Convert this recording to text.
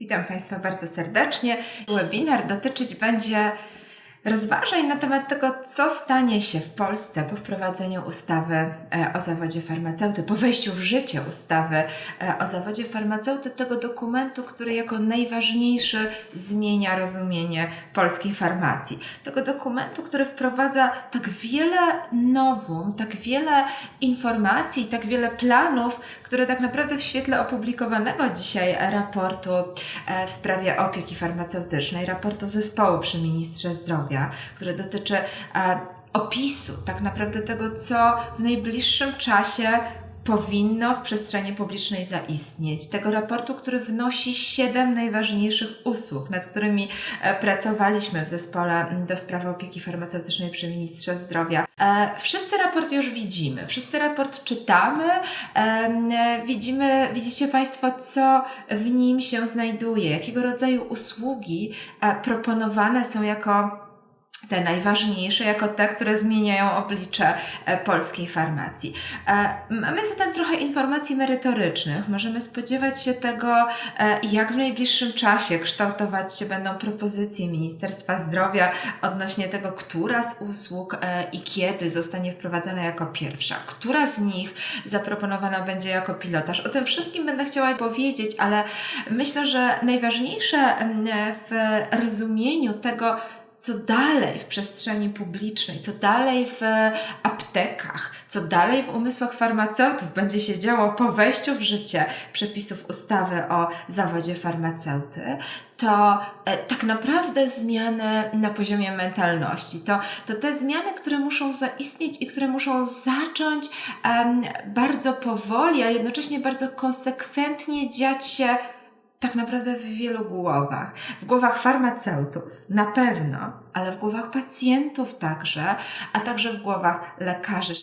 Witam Państwa bardzo serdecznie. Webinar dotyczyć będzie rozważań na temat tego, co stanie się w Polsce po wprowadzeniu ustawy e, o zawodzie farmaceuty, po wejściu w życie ustawy e, o zawodzie farmaceuty, tego dokumentu, który jako najważniejszy zmienia rozumienie polskiej farmacji. Tego dokumentu, który wprowadza tak wiele nowum, tak wiele informacji, tak wiele planów, które tak naprawdę w świetle opublikowanego dzisiaj raportu e, w sprawie opieki farmaceutycznej, raportu zespołu przy ministrze zdrowia, który dotyczy e, opisu tak naprawdę tego, co w najbliższym czasie powinno w przestrzeni publicznej zaistnieć. Tego raportu, który wnosi siedem najważniejszych usług, nad którymi e, pracowaliśmy w zespole do spraw opieki farmaceutycznej przy ministrze zdrowia. E, Wszyscy raport już widzimy, wszyscy raport czytamy, widzimy, widzicie Państwo, co w nim się znajduje, jakiego rodzaju usługi proponowane są jako te najważniejsze, jako te, które zmieniają oblicze e, polskiej farmacji. E, Mamy zatem trochę informacji merytorycznych. Możemy spodziewać się tego, e, jak w najbliższym czasie kształtować się będą propozycje Ministerstwa Zdrowia odnośnie tego, która z usług i kiedy zostanie wprowadzona jako pierwsza, która z nich zaproponowana będzie jako pilotaż. O tym wszystkim będę chciała powiedzieć, ale myślę, że najważniejsze w rozumieniu tego, co dalej w przestrzeni publicznej, co dalej w aptekach, co dalej w umysłach farmaceutów będzie się działo po wejściu w życie przepisów ustawy o zawodzie farmaceuty, to e, tak naprawdę zmiany na poziomie mentalności. To, to te zmiany, które muszą zaistnieć i które muszą zacząć em, bardzo powoli, a jednocześnie bardzo konsekwentnie dziać się tak naprawdę w wielu głowach. W głowach farmaceutów na pewno, ale w głowach pacjentów także, a także w głowach lekarzy.